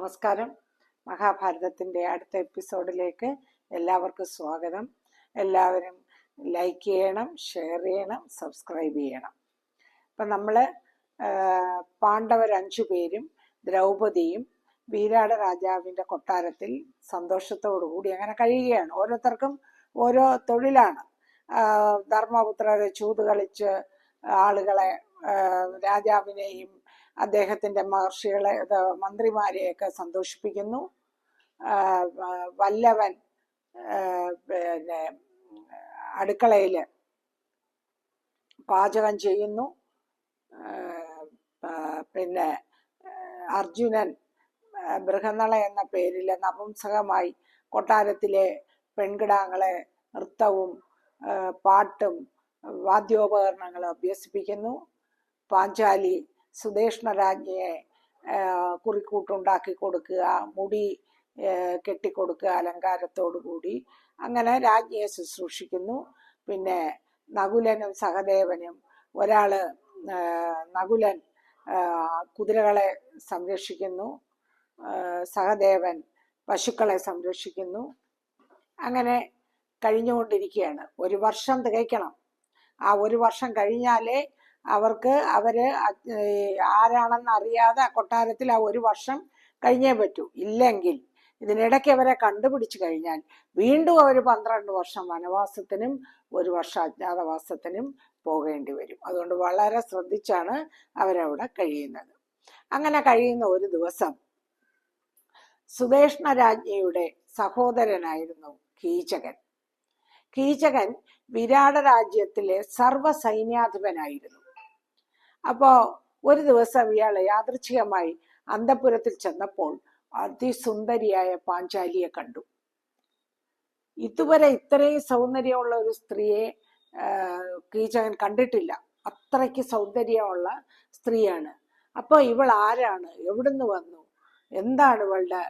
നമസ്കാരം. മഹാഭാരതത്തിന്റെ അടുത്ത എപ്പിസോഡിലേക്ക് എല്ലാവർക്കും സ്വാഗതം. എല്ലാവരും ലൈക്ക് ചെയ്യണം ഷെയർ ചെയ്യണം സബ്സ്ക്രൈബ് ചെയ്യണം. അപ്പം നമ്മൾ പാണ്ഡവർ അഞ്ചു പേരും ദ്രൗപദിയും വീരാട രാജാവിന്റെ കൊട്ടാരത്തിൽ സന്തോഷത്തോടു കൂടി അങ്ങനെ കഴിയുകയാണ്. ഓരോരുത്തർക്കും ഓരോ തൊഴിലാണ്. ധർമ്മപുത്രരെ ചൂത് കളിച്ച് ആളുകളെ രാജാവിനെയും അദ്ദേഹത്തിന്റെ മഹർഷികളെ മന്ത്രിമാരെയൊക്കെ സന്തോഷിപ്പിക്കുന്നു. വല്ലവൻ പിന്നെ അടുക്കളയിൽ പാചകം ചെയ്യുന്നു. പിന്നെ അർജുനൻ ബൃഹനള എന്ന പേരിൽ നപുംസകമായി കൊട്ടാരത്തിലെ പെൺകിടാങ്ങളെ നൃത്തവും പാട്ടും വാദ്യോപകരണങ്ങളും അഭ്യസിപ്പിക്കുന്നു. പാഞ്ചാലി സുദേഷ്ണ രാജ്ഞിയെ ആ, കുറിക്കൂട്ടുണ്ടാക്കി കൊടുക്കുക മുടി കെട്ടിക്കൊടുക്കുക അലങ്കാരത്തോടു കൂടി. അങ്ങനെ രാജ്ഞിയെ ശുശ്രൂഷിക്കുന്നു. പിന്നെ നകുലനും സഹദേവനും ഒരാൾ നകുലൻ കുതിരകളെ സംരക്ഷിക്കുന്നു. സഹദേവൻ പശുക്കളെ സംരക്ഷിക്കുന്നു. അങ്ങനെ കഴിഞ്ഞുകൊണ്ടിരിക്കുകയാണ്. ഒരു വർഷം തികയ്ക്കണം. ആ ഒരു വർഷം കഴിഞ്ഞാലേ അവർക്ക് അവർ ആരാണെന്ന് അറിയാതെ കൊട്ടാരത്തിൽ ആ ഒരു വർഷം കഴിഞ്ഞേ പറ്റൂ. ഇല്ലെങ്കിൽ ഇതിനിടയ്ക്ക് അവരെ കണ്ടുപിടിച്ചു കഴിഞ്ഞാൽ വീണ്ടും അവർ പന്ത്രണ്ട് വർഷം വനവാസത്തിനും ഒരു വർഷം അജ്ഞാതവാസത്തിനും പോകേണ്ടി വരും. അതുകൊണ്ട് വളരെ ശ്രദ്ധിച്ചാണ് അവരവിടെ കഴിയുന്നത്. അങ്ങനെ കഴിയുന്ന ഒരു ദിവസം സുദേഷ്ണ രാജ്ഞിയുടെ സഹോദരനായിരുന്നു കീചകൻ. കീചകൻ വിരാട രാജ്യത്തിലെ സർവ സൈന്യാധിപനായിരുന്നു അപ്പോ ഒരു ദിവസം ഇയാൾ യാദൃച്ഛികമായി അന്തപുരത്തിൽ ചെന്നപ്പോൾ അതിസുന്ദരിയായ പാഞ്ചാലിയെ കണ്ടു. ഇതുവരെ ഇത്രയും സൗന്ദര്യമുള്ള ഒരു സ്ത്രീയെ കീചകൻ കണ്ടിട്ടില്ല. അത്രയ്ക്ക് സൗന്ദര്യമുള്ള സ്ത്രീയാണ്. അപ്പോൾ ഇവൾ ആരാണ്? എവിടുന്ന് വന്നു? എന്താണ് ഇവളുടെ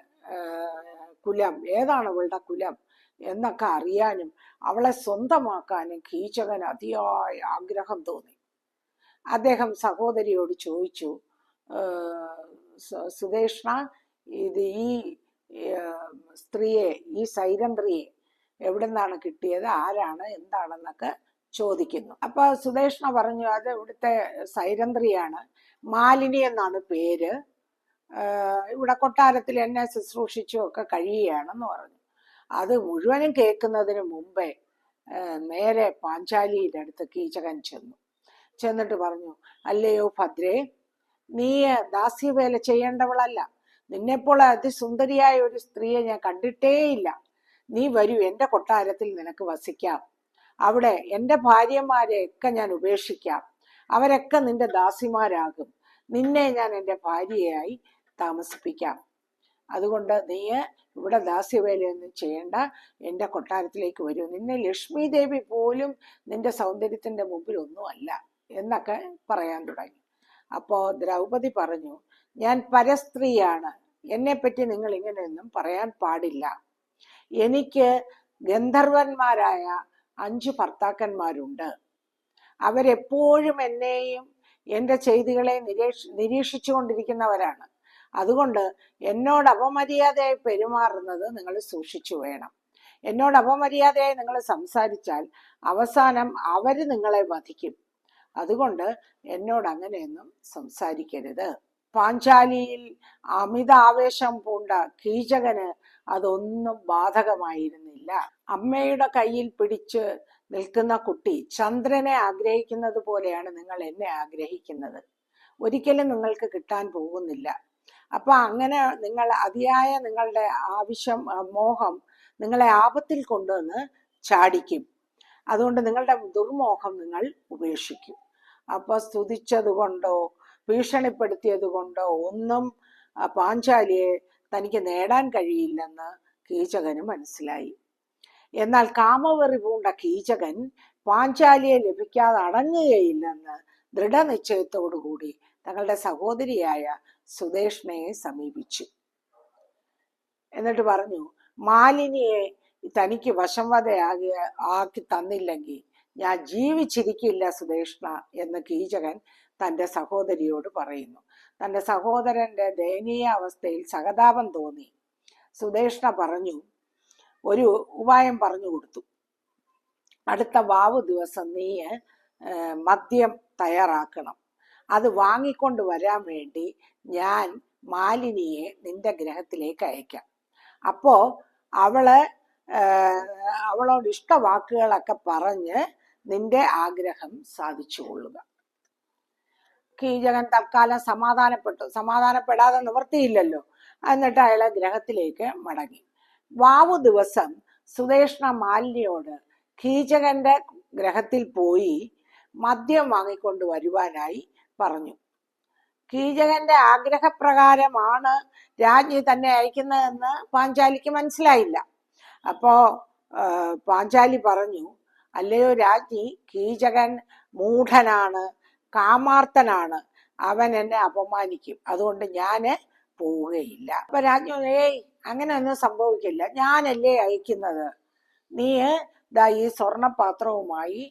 കുലം? ഏതാണ് ഇവളുടെ കുലം? എന്നൊക്കെ അറിയാനും അവളെ സ്വന്തമാക്കാനും കീചകൻ അതിയായ ആഗ്രഹം തോന്നി. അദ്ദേഹം സഹോദരിയോട് ചോദിച്ചു സുധേഷ്ണ ഇത് ഈ സ്ത്രീയെ ഈ സൈരന്ധ്രിയെ നിന്നാണ് കിട്ടിയത്? ആരാണ്? എന്താണെന്നൊക്കെ ചോദിക്കുന്നു. അപ്പൊ സുധേഷ്ണ പറഞ്ഞു അത് ഇവിടുത്തെ സൈരന്ധ്രിയാണ് മാലിനി എന്നാണ് പേര്. ഇവിടെ കൊട്ടാരത്തിൽ എന്നെ ശുശ്രൂഷിച്ചും ഒക്കെ കഴിയുകയാണെന്ന് പറഞ്ഞു. അത് മുഴുവനും കേൾക്കുന്നതിന് മുമ്പേ നേരെ പാഞ്ചാലിയുടെ അടുത്ത് കീചകൻ ചെന്നു. ചെന്നിട്ട് പറഞ്ഞു അല്ലയോ ഭദ്രേ നീ ദാസ്യവേല ചെയ്യേണ്ടവളല്ല. നിന്നെപ്പോൾ അതിസുന്ദരിയായ ഒരു സ്ത്രീയെ ഞാൻ കണ്ടിട്ടേയില്ല. നീ വരൂ എന്റെ കൊട്ടാരത്തിൽ നിനക്ക് വസിക്കാം. അവിടെ എന്റെ ഭാര്യമാരെയൊക്കെ ഞാൻ ഉപേക്ഷിക്കാം. അവരൊക്കെ നിന്റെ ദാസിമാരാകും. നിന്നെ ഞാൻ എന്റെ ഭാര്യയായി താമസിപ്പിക്കാം. അതുകൊണ്ട് നീ ഇവിടെ ദാസ്യവേലയൊന്നും ചെയ്യേണ്ട. എന്റെ കൊട്ടാരത്തിലേക്ക് വരൂ. നിന്നെ ലക്ഷ്മി ദേവി പോലും നിന്റെ സൗന്ദര്യത്തിന്റെ മുമ്പിൽ ഒന്നുമല്ല. എന്നൊക്കെ പറയാൻ തുടങ്ങി. അപ്പോൾ ദ്രൗപദി പറഞ്ഞു ഞാൻ പരസ്ത്രീയാണ്. എന്നെപ്പറ്റി നിങ്ങൾ ഇങ്ങനെയൊന്നും പറയാൻ പാടില്ല. എനിക്ക് ഗന്ധർവന്മാരായ അഞ്ച് ഭർത്താക്കന്മാരുണ്ട്. അവരെപ്പോഴും എന്നെയും എന്റെ ചെയ്തികളെ നിരീക്ഷ നിരീക്ഷിച്ചു കൊണ്ടിരിക്കുന്നവരാണ് അതുകൊണ്ട് എന്നോട് അപമര്യാദയായി പെരുമാറുന്നത് നിങ്ങൾ സൂക്ഷിച്ചു വേണം. എന്നോട് അപമര്യാദയായി നിങ്ങൾ സംസാരിച്ചാൽ അവസാനം അവർ നിങ്ങളെ വധിക്കും. അതുകൊണ്ട് എന്നോട് അങ്ങനെയൊന്നും സംസാരിക്കരുത്. പാഞ്ചാലിയിൽ അമിത ആവേശം പൂണ്ട കീചകന് അതൊന്നും ബാധകമായിരുന്നില്ല. അമ്മയുടെ കയ്യിൽ പിടിച്ച് നിൽക്കുന്ന കുട്ടി ചന്ദ്രനെ ആഗ്രഹിക്കുന്നത് പോലെയാണ് നിങ്ങൾ എന്നെ ആഗ്രഹിക്കുന്നത്. ഒരിക്കലും നിങ്ങൾക്ക് കിട്ടാൻ പോകുന്നില്ല. അപ്പൊ അങ്ങനെ നിങ്ങൾ അതിയായ നിങ്ങളുടെ ആവശ്യം മോഹം നിങ്ങളെ ആപത്തിൽ കൊണ്ടുവന്ന് ചാടിക്കും. അതുകൊണ്ട് നിങ്ങളുടെ ദുർമോഹം നിങ്ങൾ ഉപേക്ഷിക്കും. അപ്പൊ സ്തുതിച്ചത് കൊണ്ടോ ഭീഷണിപ്പെടുത്തിയത് കൊണ്ടോ ഒന്നും പാഞ്ചാലിയെ തനിക്ക് നേടാൻ കഴിയില്ലെന്ന് കീചകന് മനസ്സിലായി. എന്നാൽ കാമവെറി പൂണ്ട കീചകൻ പാഞ്ചാലിയെ ലഭിക്കാതെ അടങ്ങുകയില്ലെന്ന് ദൃഢനിശ്ചയത്തോടുകൂടി തങ്ങളുടെ സഹോദരിയായ സുദേഷ്ണയെ സമീപിച്ചു. എന്നിട്ട് പറഞ്ഞു മാലിനിയെ തനിക്ക് വശംവതയാകി ആക്കി തന്നില്ലെങ്കിൽ ഞാൻ ജീവിച്ചിരിക്കില്ല സുദേഷ്ണ എന്ന് കീചകൻ തന്റെ സഹോദരിയോട് പറയുന്നു. തന്റെ സഹോദരന്റെ ദയനീയ അവസ്ഥയിൽ സഹതാപം തോന്നി. സുദേഷ്ണ പറഞ്ഞു ഒരു ഉപായം പറഞ്ഞു കൊടുത്തു. അടുത്ത വാവ് ദിവസം നീ മദ്യം തയ്യാറാക്കണം. അത് വാങ്ങിക്കൊണ്ട് വരാൻ വേണ്ടി ഞാൻ മാലിനിയെ നിന്റെ ഗ്രഹത്തിലേക്ക് അയക്കാം. അപ്പോ അവൾ ഏർ, ഇഷ്ട വാക്കുകളൊക്കെ പറഞ്ഞ് നിന്റെ ആഗ്രഹം സാധിച്ചു കൊള്ളുക. കീചകൻ തൽക്കാലം സമാധാനപ്പെട്ടു. സമാധാനപ്പെടാതെ നിവർത്തിയില്ലല്ലോ. എന്നിട്ട് അയാളെ ഗ്രഹത്തിലേക്ക് മടങ്ങി. വാവു ദിവസം സുദേഷ്ണ മാലിന്യോട് കീചകന്റെ ഗ്രഹത്തിൽ പോയി മദ്യം വാങ്ങിക്കൊണ്ട് വരുവാനായി പറഞ്ഞു. കീചകന്റെ ആഗ്രഹപ്രകാരമാണ് രാജ്ഞി തന്നെ അയക്കുന്നതെന്ന് പാഞ്ചാലിക്ക് മനസ്സിലായില്ല. അപ്പോ പാഞ്ചാലി പറഞ്ഞു അല്ലയോ രാജ്ഞി കീചകൻ മൂഢനാണ് കാമാർത്തനാണ് അവൻ എന്നെ അപമാനിക്കും അതുകൊണ്ട് ഞാൻ പോവുകയില്ല. അപ്പൊ രാജ്ഞി ഏയ് അങ്ങനെ ഒന്നും സംഭവിക്കില്ല ഞാനല്ലേ അയക്കുന്നത്? നീ ദാ ഈ സ്വർണപാത്രവുമായി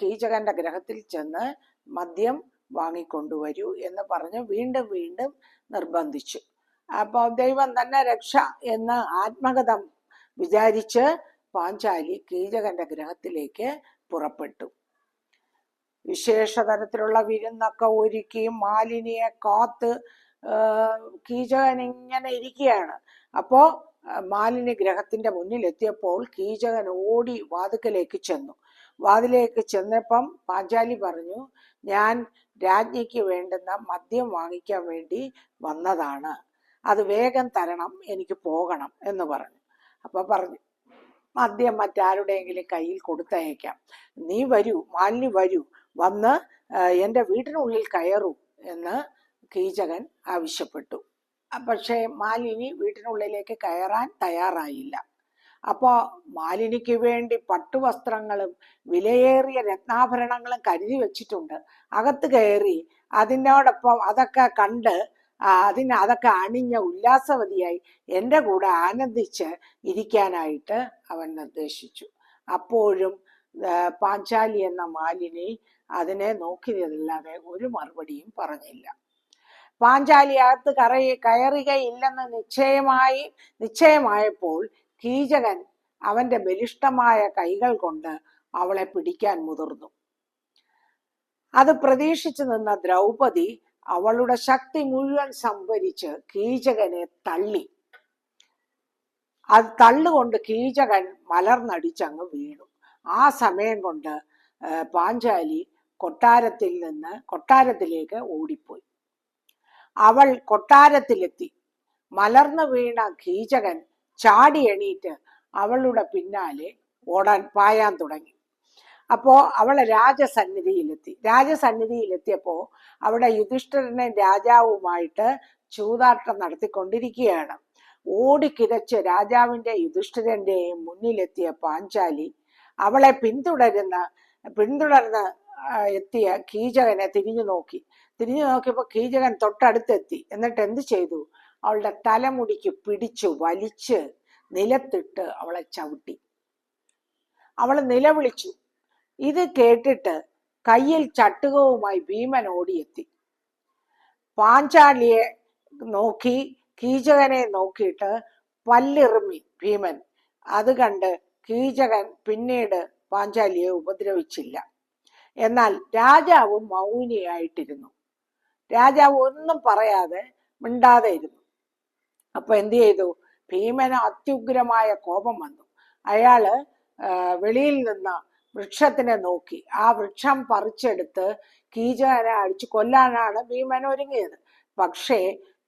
കീചകന്റെ ഗ്രഹത്തിൽ ചെന്ന് മദ്യം വാങ്ങിക്കൊണ്ടുവരൂ എന്ന് പറഞ്ഞ് വീണ്ടും വീണ്ടും നിർബന്ധിച്ചു. അപ്പോൾ ദൈവം തന്നെ രക്ഷ എന്ന് ആത്മകഥം വിചാരിച്ച് പാഞ്ചാലി കീചകന്റെ ഗ്രഹത്തിലേക്ക് പുറപ്പെട്ടു. വിശേഷ തരത്തിലുള്ള വിരുന്നൊക്കെ ഒരുക്കി മാലിനിയെ കാത്ത് കീചകൻ ഇങ്ങനെ ഇരിക്കുകയാണ്. അപ്പോ മാലിനി ഗ്രഹത്തിന്റെ മുന്നിൽ എത്തിയപ്പോൾ കീചകൻ ഓടി വാതുക്കലേക്ക് ചെന്നു. വാതിലേക്ക് ചെന്നപ്പം പാഞ്ചാലി പറഞ്ഞു ഞാൻ രാജ്ഞിക്ക് വേണ്ടുന്ന മദ്യം വാങ്ങിക്കാൻ വേണ്ടി വന്നതാണ്. അത് വേഗം തരണം എനിക്ക് പോകണം എന്ന് പറഞ്ഞു. അപ്പൊ പറഞ്ഞു മദ്യം മറ്റാരുടെയെങ്കിലും കയ്യിൽ കൊടുത്തയക്കാം. നീ വരൂ മാലിനി വരൂ വന്ന് എന്റെ വീട്ടിനുള്ളിൽ കയറൂ എന്ന് കീചകൻ ആവശ്യപ്പെട്ടു. പക്ഷേ മാലിനി വീട്ടിനുള്ളിലേക്ക് കയറാൻ തയ്യാറായില്ല. അപ്പോൾ മാലിനിക്ക് വേണ്ടി പട്ടുവസ്ത്രങ്ങളും വിലയേറിയ രത്നാഭരണങ്ങളും കരുതി വെച്ചിട്ടുണ്ട്. അകത്ത് കയറി അതിനോടൊപ്പം അതൊക്കെ കണ്ട് അതിന് അതൊക്കെ അണിഞ്ഞ ഉല്ലാസവതിയായി എന്റെ കൂടെ ആനന്ദിച്ച് ഇരിക്കാനായിട്ട് അവൻ നിർദ്ദേശിച്ചു. അപ്പോഴും പാഞ്ചാലി എന്ന മാലിനി അതിനെ നോക്കിയതല്ലാതെ ഒരു മറുപടിയും പറഞ്ഞില്ല. പാഞ്ചാലി അകത്ത് കറയി കയറുകയില്ലെന്ന് നിശ്ചയമായി നിശ്ചയമായപ്പോൾ കീചകൻ അവന്റെ ബലിഷ്ടമായ കൈകൾ കൊണ്ട് അവളെ പിടിക്കാൻ മുതിർന്നു. അത് പ്രതീക്ഷിച്ചു നിന്ന ദ്രൗപദി അവളുടെ ശക്തി മുഴുവൻ സംഭരിച്ച് കീചകനെ തള്ളി. അത് തള്ളുകൊണ്ട് കീചകൻ മലർന്നടിച്ചങ്ങ് വീണു. ആ സമയം കൊണ്ട് പാഞ്ചാലി കൊട്ടാരത്തിൽ നിന്ന് കൊട്ടാരത്തിലേക്ക് ഓടിപ്പോയി. അവൾ കൊട്ടാരത്തിലെത്തി. മലർന്നു വീണ കീചകൻ ചാടി എണീറ്റ് അവളുടെ പിന്നാലെ ഓടാൻ പായാൻ തുടങ്ങി. അപ്പോ അവളെ രാജസന്നിധിയിലെത്തി. രാജസന്നിധിയിലെത്തിയപ്പോ അവിടെ യുധിഷ്ഠിരനെ രാജാവുമായിട്ട് ചൂതാട്ടം നടത്തിക്കൊണ്ടിരിക്കുകയാണ്. ഓടിക്കിതച്ച് രാജാവിന്റെ യുധിഷ്ഠിരന്റെയും മുന്നിലെത്തിയ പാഞ്ചാലി അവളെ പിന്തുടരുന്ന പിന്തുടർന്ന് എത്തിയ കീചകനെ തിരിഞ്ഞു നോക്കി. തിരിഞ്ഞു നോക്കിയപ്പോൾ കീചകൻ തൊട്ടടുത്തെത്തി. എന്നിട്ട് എന്ത് ചെയ്തു? അവളുടെ തലമുടിക്ക് പിടിച്ചു വലിച്ച് നിലത്തിട്ട് അവളെ ചവിട്ടി. അവൾ നിലവിളിച്ചു. ഇത് കേട്ടിട്ട് കയ്യിൽ ചട്ടുകവുമായി ഭീമൻ ഓടിയെത്തി. പാഞ്ചാലിയെ നോക്കി കീചകനെ നോക്കിയിട്ട് പല്ലിറുമി ഭീമൻ. അത് കണ്ട് കീചകൻ പിന്നീട് പാഞ്ചാലിയെ ഉപദ്രവിച്ചില്ല. എന്നാൽ രാജാവ് മൗനിയായിട്ടിരുന്നു. രാജാവ് ഒന്നും പറയാതെ മിണ്ടാതെ ഇരുന്നു. അപ്പൊ എന്തു ചെയ്തു? ഭീമന് അത്യുഗ്രമായ കോപം വന്നു. അയാൾ വെളിയിൽ നിന്ന് വൃക്ഷത്തിനെ നോക്കി. ആ വൃക്ഷം പറിച്ചെടുത്ത് കീചകനെ അടിച്ചു കൊല്ലാനാണ് ഭീമൻ ഒരുങ്ങിയത്. പക്ഷേ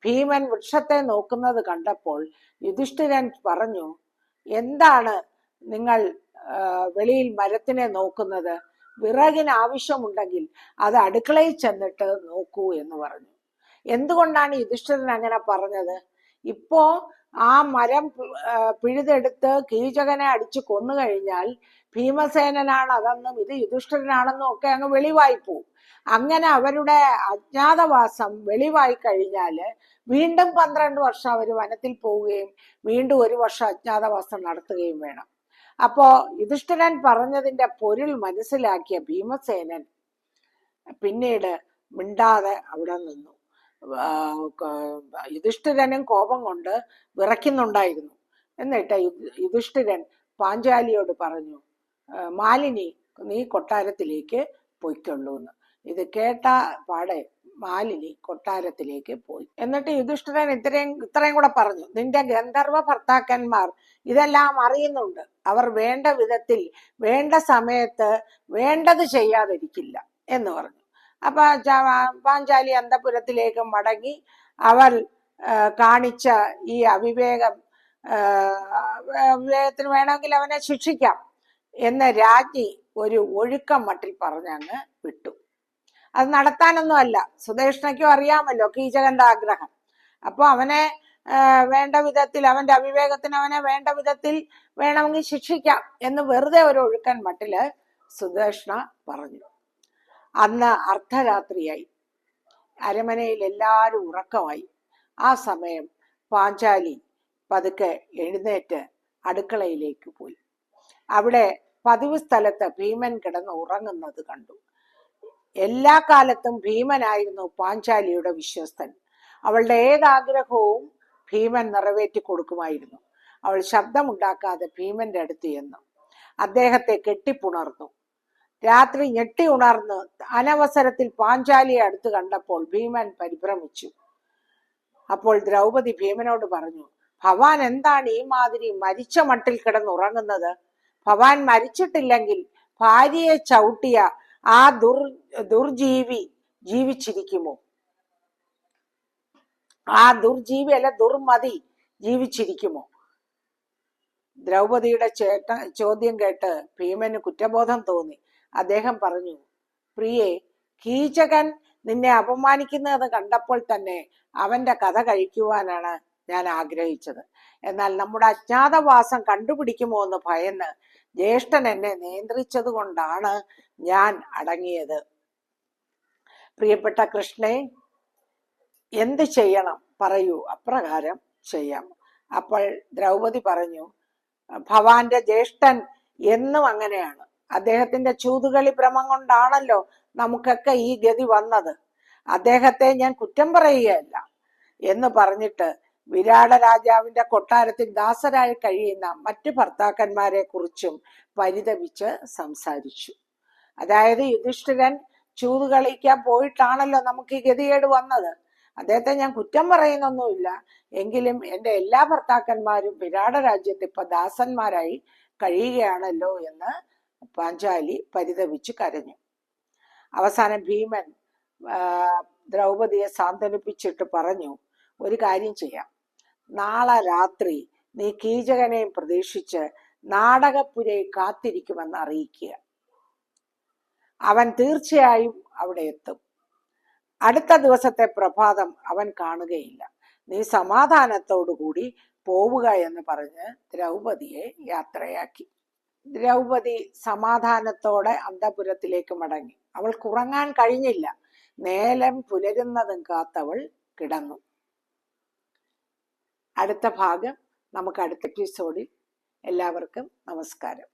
ഭീമൻ വൃക്ഷത്തെ നോക്കുന്നത് കണ്ടപ്പോൾ യുധിഷ്ഠിരൻ പറഞ്ഞു എന്താണ് നിങ്ങൾ വെളിയിൽ മരത്തിനെ നോക്കുന്നത്? വിറകിന് ആവശ്യമുണ്ടെങ്കിൽ അത് അടുക്കളയിൽ ചെന്നിട്ട് നോക്കൂ എന്ന് പറഞ്ഞു. എന്തുകൊണ്ടാണ് യുധിഷ്ഠിരൻ അങ്ങനെ പറഞ്ഞത്? ഇപ്പോ ആ മരം പിഴുതെടുത്ത് കീചകനെ അടിച്ചു കൊന്നു കഴിഞ്ഞാൽ ഭീമസേനനാണ് അതെന്നും ഇത് യുധിഷ്ഠിരനാണെന്നും ഒക്കെ അങ്ങ് വെളിവായി പോവും. അങ്ങനെ അവരുടെ അജ്ഞാതവാസം വെളിവായി കഴിഞ്ഞാൽ വീണ്ടും പന്ത്രണ്ട് വർഷം അവർ വനത്തിൽ പോവുകയും വീണ്ടും ഒരു വർഷം അജ്ഞാതവാസം നടത്തുകയും വേണം. അപ്പോ യുധിഷ്ഠിരൻ പറഞ്ഞതിന്റെ പൊരുൾ മനസ്സിലാക്കിയ ഭീമസേനൻ പിന്നീട് മിണ്ടാതെ അവിടെ നിന്നു. യുധിഷ്ഠിരനും കോപം കൊണ്ട് വിറയ്ക്കുന്നുണ്ടായിരുന്നു. എന്നിട്ട് യുധിഷ്ഠിരൻ പാഞ്ചാലിയോട് പറഞ്ഞു "ആ, മാലിനി നീ കൊട്ടാരത്തിലേക്ക് പൊയ്ക്കൊള്ളൂ എന്ന് ഇത് കേട്ട പാടെ മാലിനി കൊട്ടാരത്തിലേക്ക് പോയി. എന്നിട്ട് യുധിഷ്ഠിരൻ ഇത്രയും ഇത്രയും കൂടെ പറഞ്ഞു നിന്റെ ഗന്ധർവ ഭർത്താക്കന്മാർ ഇതെല്ലാം അറിയുന്നുണ്ട്. അവർ വേണ്ട വിധത്തിൽ വേണ്ട സമയത്ത് വേണ്ടത് ചെയ്യാതിരിക്കില്ല എന്ന് പറഞ്ഞു. അപ്പൊ പാഞ്ചാലി അന്തപുരത്തിലേക്ക് മടങ്ങി അവൾ കാണിച്ച ഈ അവിവേകം വിവേകത്തിന് വേണമെങ്കിൽ അവനെ ശിക്ഷിക്കാം എന്ന് രാജ്ഞി ഒരു ഒഴുക്കം മട്ടിൽ പറഞ്ഞങ്ങ് വിട്ടു. അത് നടത്താനൊന്നും അല്ല. അറിയാമല്ലോ കീചകന്റെ ആഗ്രഹം. അപ്പൊ അവനെ വേണ്ട വിധത്തിൽ അവന്റെ അവിവേകത്തിന് അവനെ വേണ്ട വിധത്തിൽ വേണമെങ്കിൽ ശിക്ഷിക്കാം എന്ന് വെറുതെ ഒരു ഒഴുക്കൻ മട്ടിൽ സുദേഷ്ണ പറഞ്ഞു. അന്ന് അർദ്ധരാത്രിയായി. അരമനയിൽ എല്ലാവരും ഉറക്കമായി. ആ സമയം പാഞ്ചാലി പതുക്കെ എഴുന്നേറ്റ് അടുക്കളയിലേക്ക് പോയി. അവിടെ പതിവ് സ്ഥലത്ത് ഭീമൻ കിടന്ന് ഉറങ്ങുന്നത് കണ്ടു. എല്ലാ കാലത്തും ഭീമനായിരുന്നു പാഞ്ചാലിയുടെ വിശ്വസ്തൻ. അവളുടെ ഏതാഗ്രഹവും ഭീമൻ നിറവേറ്റി കൊടുക്കുമായിരുന്നു. അവൾ ശബ്ദമുണ്ടാക്കാതെ ഭീമന്റെ അടുത്ത് ചെന്നു. അദ്ദേഹത്തെ കെട്ടിപ്പുണർന്നു. രാത്രി ഞെട്ടി ഉണർന്ന് അനവസരത്തിൽ പാഞ്ചാലിയെ അടുത്ത് കണ്ടപ്പോൾ ഭീമൻ പരിഭ്രമിച്ചു. അപ്പോൾ ദ്രൗപദി ഭീമനോട് പറഞ്ഞു ഭവാൻ എന്താണ് ഈ മാതിരി മരിച്ച മട്ടിൽ കിടന്നുറങ്ങുന്നത്? ഭവാൻ മരിച്ചിട്ടില്ലെങ്കിൽ ഭാര്യയെ ചവിട്ടിയ ആ ദുർ ദുർജീവി ജീവിച്ചിരിക്കുമോ? ആ ദുർജീവി അല്ല ദുർമതി ജീവിച്ചിരിക്കുമോ? ദ്രൗപദിയുടെ ചേട്ട ചോദ്യം കേട്ട് ഭീമന് കുറ്റബോധം തോന്നി. അദ്ദേഹം പറഞ്ഞു പ്രിയെ കീചകൻ നിന്നെ അപമാനിക്കുന്നത് കണ്ടപ്പോൾ തന്നെ അവന്റെ കഥ കഴിക്കുവാനാണ് ഞാൻ ആഗ്രഹിച്ചത്. എന്നാൽ നമ്മുടെ അജ്ഞാതവാസം കണ്ടുപിടിക്കുമോ എന്ന് ഭയന്ന് ജ്യേഷ്ഠൻ എന്നെ നിയന്ത്രിച്ചത് കൊണ്ടാണ് ഞാൻ അടങ്ങിയത്. പ്രിയപ്പെട്ട കൃഷ്ണെ എന്ത് ചെയ്യണം? പറയൂ. അപ്രകാരം ചെയ്യാം. അപ്പോൾ ദ്രൗപദി പറഞ്ഞു ഭവാന്റെ ജ്യേഷ്ഠൻ എന്നും അങ്ങനെയാണ്. അദ്ദേഹത്തിന്റെ ചൂതുകളി ഭ്രമം കൊണ്ടാണല്ലോ നമുക്കൊക്കെ ഈ ഗതി വന്നത്. അദ്ദേഹത്തെ ഞാൻ കുറ്റം പറയുകയല്ല എന്ന് പറഞ്ഞിട്ട് വിരാട രാജാവിന്റെ കൊട്ടാരത്തിൽ ദാസരായി കഴിയുന്ന മറ്റു ഭർത്താക്കന്മാരെ കുറിച്ചും പരിതപിച്ച് സംസാരിച്ചു. അതായത് യുധിഷ്ഠിരൻ ചൂത് കളിക്കാൻ പോയിട്ടാണല്ലോ നമുക്ക് ഈ ഗതികേട് വന്നത്. അദ്ദേഹത്തെ ഞാൻ കുറ്റം പറയുന്നൊന്നുമില്ല. എങ്കിലും എന്റെ എല്ലാ ഭർത്താക്കന്മാരും വിരാട രാജ്യത്ത് ഇപ്പൊ ദാസന്മാരായി കഴിയുകയാണല്ലോ എന്ന് പാഞ്ചാലി പരിതപിച്ചു കരഞ്ഞു. അവസാനം ഭീമൻ ദ്രൗപതിയെ സാന്ത്വനിപ്പിച്ചിട്ട് പറഞ്ഞു ഒരു കാര്യം ചെയ്യാം. നാളെ രാത്രി നീ കീചകനെയും പ്രതീക്ഷിച്ച് നാടകപ്പുരയെ കാത്തിരിക്കുമെന്ന് അറിയിക്കുക. അവൻ തീർച്ചയായും അവിടെ എത്തും. അടുത്ത ദിവസത്തെ പ്രഭാതം അവൻ കാണുകയില്ല. നീ സമാധാനത്തോടുകൂടി പോവുക എന്ന് പറഞ്ഞ് ദ്രൗപതിയെ യാത്രയാക്കി. ദ്രൗപദി സമാധാനത്തോടെ അന്തപുരത്തിലേക്ക് മടങ്ങി. അവൾ കുറങ്ങാൻ കഴിഞ്ഞില്ല. നേലം പുലരുന്നതും കാത്തവൾ കിടന്നു. അടുത്ത ഭാഗം. നമുക്ക് അടുത്ത എപ്പിസോഡിൽ എല്ലാവർക്കും നമസ്കാരം.